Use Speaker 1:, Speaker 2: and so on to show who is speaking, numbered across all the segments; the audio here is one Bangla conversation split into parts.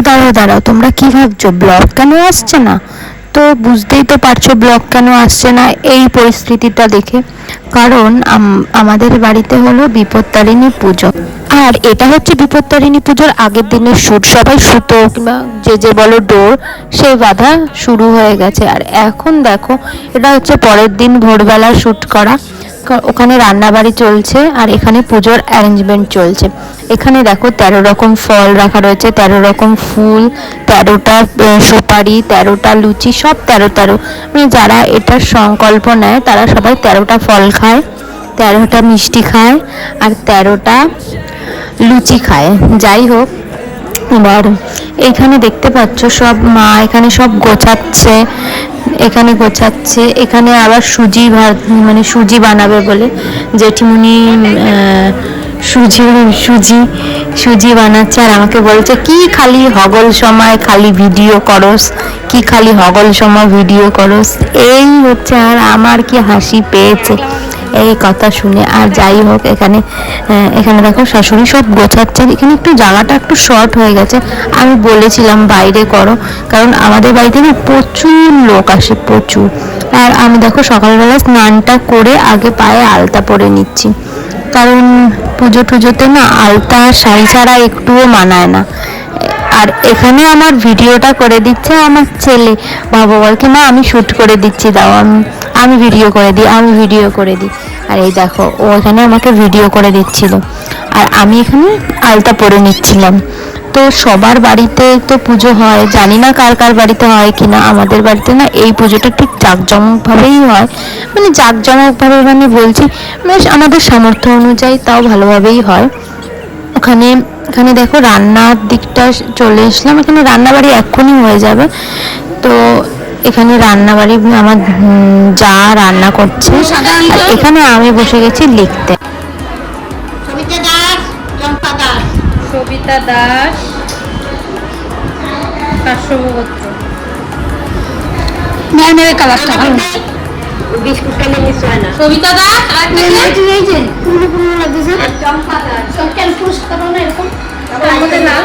Speaker 1: দাঁড়াও দাঁড়াও দাঁড়াও। তোমরা কি ভাবছ? ব্লগ কেন আসছে না? তো বুঝতেই তো পারছ ব্লগ কেন আসছে না এই পরিস্থিতিটা দেখে। কারণ আম- আমাদের বাড়িতে হলো বিপত্তারিণী পুজো। আর এটা হচ্ছে বিপত্তারিণী পুজোর আগের দিনের শ্যুট সবাই সুতো কিংবা যে যে বলো ডোর, সেই বাধা শুরু হয়ে গেছে। আর এখন দেখো, এটা হচ্ছে পরের দিন ভোরবেলা শ্যুট করা। ওখানে রান্নাবাড়ি চলছে আর এখানে পুজোর অ্যারেঞ্জমেন্ট চলছে। এখানে দেখো তেরো রকম ফল রাখা রয়েছে, তেরো রকম ফুল, তেরোটা সুপারি, তেরোটা লুচি, সব তেরো তেরো। মানে যারা এটার সংকল্প নেয়, তারা সবাই তেরোটা ফল খায়, তেরোটা মিষ্টি খায়, আর তেরোটা লুচি খায়। যাই হোক, এবার এখানে দেখতে পাচ্ছ সব মা এখানে সব গোছাচ্ছে, এখানে গোছাচ্ছে, এখানে আবার সুজি ভাত মানে সুজি বানাবে বলে জেঠিমুনি সুজি সুজি সুজি বানাচ্ছে। আর আমাকে বলছে, কি খালি হগল সময় খালি ভিডিও করস? কি খালি হগল সময় ভিডিও করস? এই হচ্ছে আর আমার কি হাসি পেয়েছে। এই কথা শুনে, আর যাই হোক, এখানে এখানে দেখো শাশুড়ি সব গোছাচ্ছেন। এখানে একটু জায়গাটা একটু শর্ট হয়ে গেছে। আমি বলেছিলাম, বাইরে করো। কারণ আমাদের বাড়িতে না প্রচুর লোক আসে, প্রচুর। আর আমি দেখো সকালবেলা স্নানটা করে আগে পায়ে আলতা পরে নিচ্ছি। কারণ পুজো টুজোতে না আলতা শাড়ি ছাড়া একটুও মানায় না। আর এখানে আমার ভিডিওটা করে দিচ্ছে আমার ছেলে। বাবা বলকে মা, আমি শ্যুট করে দিচ্ছি, দাও আমি। আমি ভিডিও করে দিই, আমি ভিডিও করে দিই। আর এই দেখো, ও এখানে আমাকে ভিডিও করে দিচ্ছিল। আর আমি এখানে আলতা পরে নিচ্ছিলাম। তো সবার বাড়িতে তো পুজো হয়, জানি না কার কার বাড়িতে হয় কি না আমাদের বাড়িতে না এই পুজোটা ঠিক জাঁকজমকভাবেই হয়। মানে জাঁকজমকভাবে মানে বলছি, বেশ আমাদের সামর্থ্য অনুযায়ী তাও ভালোভাবেই হয়। ওখানে, এখানে দেখো রান্নার দিকটা চলে এসলাম। এখানে রান্নাবাড়ি এক্ষুনি হয়ে যাবে। তো এখানে রান্নাবাড়ি আমার যা রান্না করছে। এখানে আমি বসে গেছি লিখতে।
Speaker 2: সবিতা দাস
Speaker 1: কালারটা ভালো
Speaker 2: বিস্কুটটা নিয়ে হয় না।
Speaker 3: সবিতা দাস আর কে?
Speaker 1: এই যে পুরো পুরো লাগতেছে।
Speaker 2: চম্পা দাস।
Speaker 1: কেন পুরস্কার না এরকম।
Speaker 3: আমাদের নাম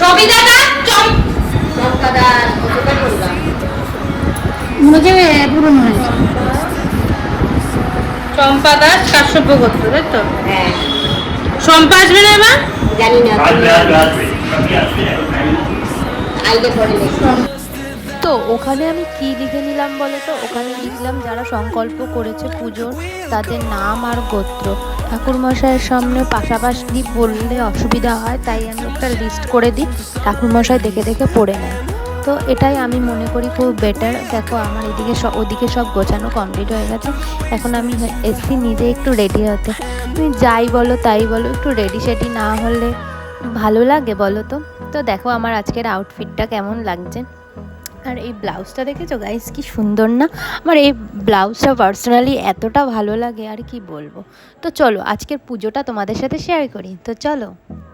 Speaker 3: সবিতা দাস
Speaker 2: চম্পা দাস কতটা করবা
Speaker 1: হচ্ছে পুরনো হয়েছে।
Speaker 3: চম্পা দাস কাশ্যপ গোত্র তাই তো?
Speaker 2: হ্যাঁ।
Speaker 3: আসবে না এবার?
Speaker 2: জানি
Speaker 4: তো ওখানে আমি কি লিখে নিলাম বলে তো? ওখানে লিখলাম যারা সংকল্প করেছে পুজোর তাদের নাম আর গোত্র। ঠাকুরমশাইয়ের সামনে পাশাপাশি বললে অসুবিধা হয় তাই আমি একটা লিস্ট করে দিই। ঠাকুরমশাই দেখে দেখে পড়ে নেয়। তো এটাই আমি মনে করি খুব বেটার দেখো, আমার এদিকে ওদিকে সব গোছানো কমপ্লিট হয়ে গেছে। এখন আমি এসছি নিজে একটু রেডি হতে। তুমি যাই বলো, তাই বলো, একটু রেডি সেডি না হলে ভালো লাগে বলো তো? তো দেখো, আমার আজকের আউটফিটটা কেমন লাগছে। আর এই ব্লাউজটা দেখেছ গাইস কি সুন্দর না? আমার এই ব্লাউজটা পার্সোনালি এতটা ভালো লাগে, আর কি বলব? তো চলো, আজকের পুজোটা তোমাদের সাথে শেয়ার করি। তো চলো।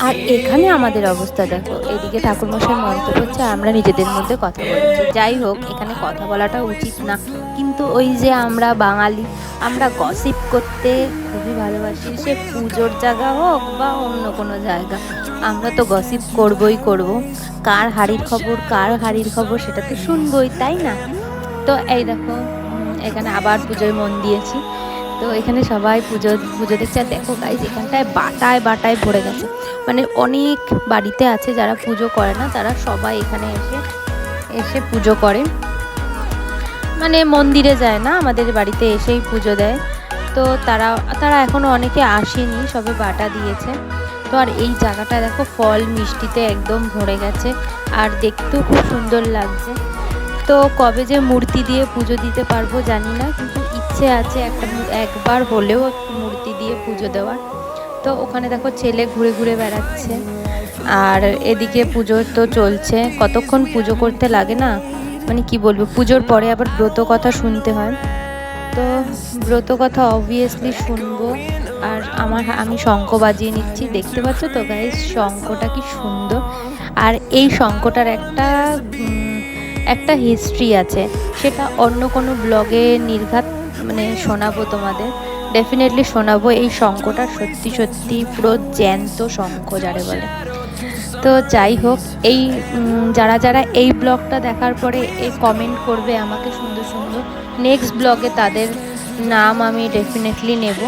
Speaker 4: আর এখানে আমাদের অবস্থা দেখো, এদিকে ঠাকুরমশাই মন্ত্র আর আমরা নিজেদের মধ্যে কথা বলছি। যাই হোক, এখানে কথা বলাটা উচিত না। কিন্তু ওই যে আমরা বাঙালি, আমরা গসিপ করতে খুবই ভালোবাসি, সে পুজোর জায়গা হোক বা অন্য কোনো জায়গা। আমরা তো গসিপ করবই করব। কার হাড়ির খবর, কার হাড়ির খবর সেটা তো শুনবই, তাই না? তো এই দেখো এখানে আবার পুজোয় মন দিয়েছি। তো এখানে সবাই পুজো পুজো দেখছে। আর দেখো গাইজ এখানটায় বাটায় বাটায় ভরে গেছে। মানে অনেক বাড়িতে আছে যারা পুজো করে না, তারা সবাই এখানে এসে এসে পুজো করে। মানে মন্দিরে যায় না, আমাদের বাড়িতে এসেই পুজো দেয়। তো তারা তারা এখনও অনেকে আসেনি, সবে বাটা দিয়েছে। তো আর এই জায়গাটা দেখো, ফল মিষ্টিতে একদম ভরে গেছে। আর দেখতেও খুব সুন্দর লাগছে। তো কবে যে মূর্তি দিয়ে পুজো দিতে পারব জানি না, কিন্তু ইচ্ছে আছে একটা একবার হলেও মূর্তি দিয়ে পুজো দেওয়ার। তো ওখানে দেখো ছেলে ঘুরে ঘুরে বেড়াচ্ছে। আর এদিকে পুজো তো চলছে। কতক্ষণ পুজো করতে লাগে না? মানে কি বলব, পুজোর পরে আবার ব্রত কথা শুনতে হয়।
Speaker 1: তো ব্রত কথা অবভিয়াসলি শুনব। আর আমার আমি শঙ্খ বাজিয়ে নিচ্ছি। দেখতে পাচ্ছ তো গাইস শঙ্খটা কি সুন্দর। আর এই শঙ্খটার একটা একটা হিস্ট্রি আছে। সেটা অন্য কোনো ব্লগে নির্ঘাত মানে শোনাবো তোমাদের। ডেফিনেটলি শোনাবো এই শঙ্খটা সত্যি সত্যি পুরো জ্যান্ত শঙ্খ যারে বলে। তো যাই হোক, এই যারা যারা এই ব্লগটা দেখার পরে এই কমেন্ট করবে আমাকে সুন্দর সুন্দর নেক্সট ব্লগে তাদের নাম আমি ডেফিনেটলি নেব।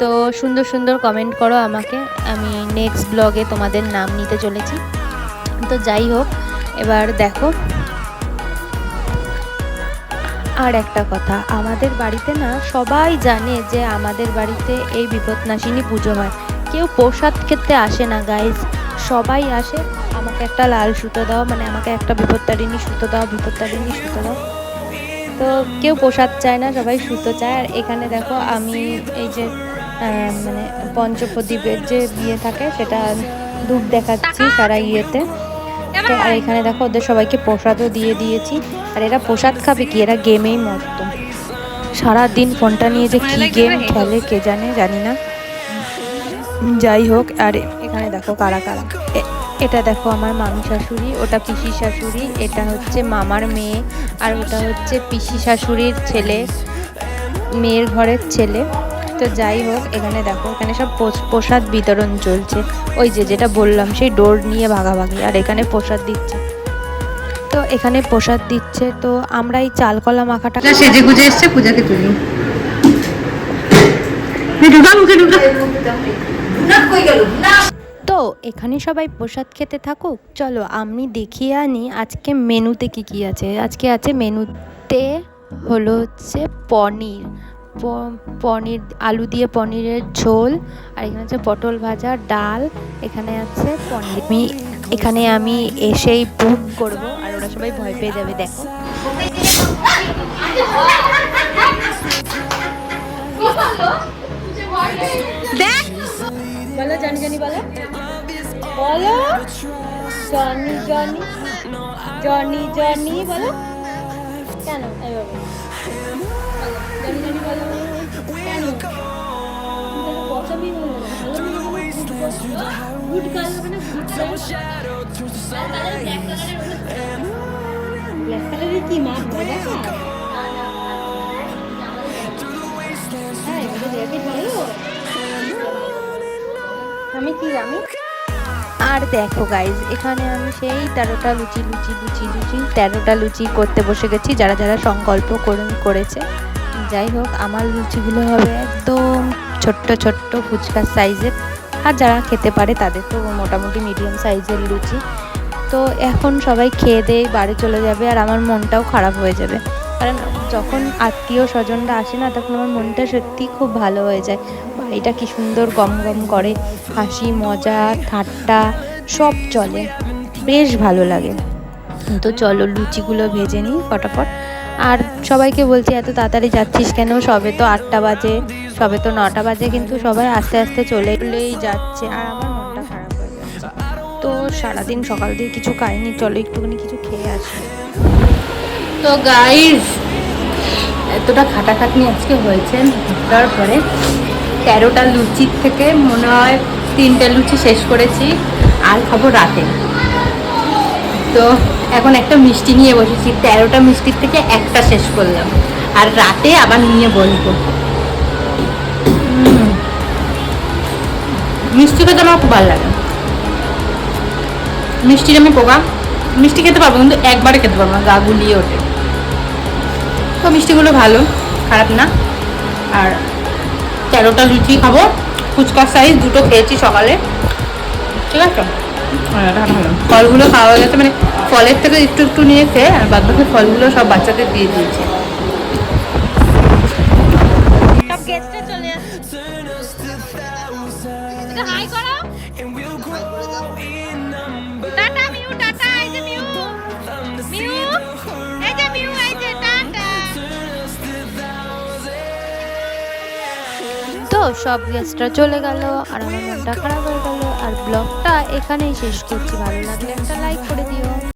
Speaker 1: তো সুন্দর সুন্দর কমেন্ট করো আমাকে, আমি নেক্সট ব্লগে তোমাদের নাম নিতে চলেছি। তো যাই হোক, এবার দেখো আর একটা কথা, আমাদের বাড়িতে না সবাই জানে যে আমাদের বাড়িতে এই বিপদনাশিনী পুজো হয়। কেউ প্রসাদ খেতে আসে না গাইজ সবাই আসে, আমাকে একটা লাল সুতো দাও মানে আমাকে একটা বিপত্তারিণী সুতো দাও, বিপত্তারিণী সুতো দাও। তো কেউ প্রসাদ চায় না, সবাই সুতো চায়। আর এখানে দেখো আমি এই যে মানে পঞ্চপ্রদীপের যে বিয়ে থাকে, সেটা ধূপ দেখাচ্ছি সারা ইয়েতে। তো আর এখানে দেখো ওদের সবাইকে প্রসাদও দিয়ে দিয়েছি। আর এরা প্রসাদ খাবে কি? এরা গেমেই মস্ত। সারাদিন ফোনটা নিয়ে যে কি গেম খেলে কে জানে, জানি না। যাই হোক, আর এখানে দেখো কারা কারা। এটা দেখো আমার মামি শাশুড়ি, ওটা পিসি শাশুড়ি, এটা হচ্ছে মামার মেয়ে, আর ওটা হচ্ছে পিসি শাশুড়ির ছেলে, মেয়ের ঘরের ছেলে। তো যাই হোক এখানে দেখো এখানে সব প্রসাদ বিতরণ চলছে। ওই যে যেটা বললাম সেই ডোর নিয়ে ভাগাভাগি আর এখানে প্রসাদ দিচ্ছে। তো এখানে প্রসাদ দিচ্ছে তো আমরা এই চাল কলা মাখাটা
Speaker 3: সেজে গুজে এসছে পূজাকে তুলি।
Speaker 1: তো এখানে সবাই প্রসাদ খেতে থাকুক। চলো আমি দেখিয়ে আনি আজকে মেনুতে কি কি আছে। আজকে আছে মেনুতে হলো হচ্ছে পনির। পনির, আলু দিয়ে পনিরের ঝোল, আর এখানে আছে পটল ভাজা, ডাল, এখানে আছে পনির। আমি এখানে আমি এসেই বুক করব, আর ওরা সবাই ভয় পেয়ে যাবে, দেখো।
Speaker 3: দেখ! জনি জনি, বলো। কেন? আমি কি
Speaker 1: আর দেখো গাইজ এখানে আমি সেই তেরোটা লুচি লুচি লুচি লুচি, তেরোটা লুচি করতে বসে গেছি, যারা যারা সংকল্প করে, করেছে। যাই হোক, আমার লুচিগুলো হবে একদম ছোট্ট ছোট্ট ফুচকার সাইজের। আর যারা খেতে পারে তাদের তো মোটামুটি মিডিয়াম সাইজের লুচি। তো এখন সবাই খেয়ে দিয়ে বাড়ি চলে যাবে আর আমার মনটাও খারাপ হয়ে যাবে। কারণ যখন আত্মীয় স্বজনরা আসে না, তখন আমার মনটা সত্যি খুব ভালো হয়ে যায়। বাড়িটা কি সুন্দর গম গম করে, হাসি, মজা, ঠাট্টা, সব চলে। বেশ ভালো লাগে। তো চলো লুচিগুলো ভেজে নিই, ফটাফট। আর সবাইকে বলছি, এত তাড়াতাড়ি যাচ্ছিস কেন? সবে তো আটটা বাজে, সবে তো নটা বাজে, কিন্তু সবাই আস্তে আস্তে চলে চলেই যাচ্ছে। আর আমার মনটা খারাপ হয়ে যাচ্ছে। তো সারাদিন সকাল দিয়ে কিছু খাইনি, চলো একটুখানি কিছু খেয়ে আসি।
Speaker 3: তো গাইস এতটা খাটাখাটনি আজকে হয়েছে। তারপরে তেরোটা লুচির থেকে মনে হয় তিনটে লুচি শেষ করেছি। আর খাব রাতে। তো এখন একটা মিষ্টি নিয়ে বসেছি, তেরোটা মিষ্টির থেকে একটা শেষ করলাম। আর রাতে আবার নিয়ে বলব মিষ্টি খেতে আমার খুব ভালো লাগে। মিষ্টির আমি পোকা। মিষ্টি খেতে পারব, কিন্তু একবারে খেতে পারব না, গা গুলিয়ে ওঠে। তো মিষ্টিগুলো ভালো, খারাপ না। আর তেরোটা লুচি খাব ফুচকার সাইজ দুটো খেয়েছি সকালে। ঠিক আছে? ফলগুলো খাওয়া হয়ে গেছে মানে ফলের থেকে একটু একটু নিয়ে খেয়ে আর বাদ বাকি ফলগুলো সব বাচ্চাদের দিয়ে দিয়েছে।
Speaker 1: তো সব গেস্টরা চলে গেল আর আমার মনটা খারাপ হয়ে গেল। আর ব্লগটা এখানেই শেষ করছি। ভালো লাগলে একটা লাইক করে দিও।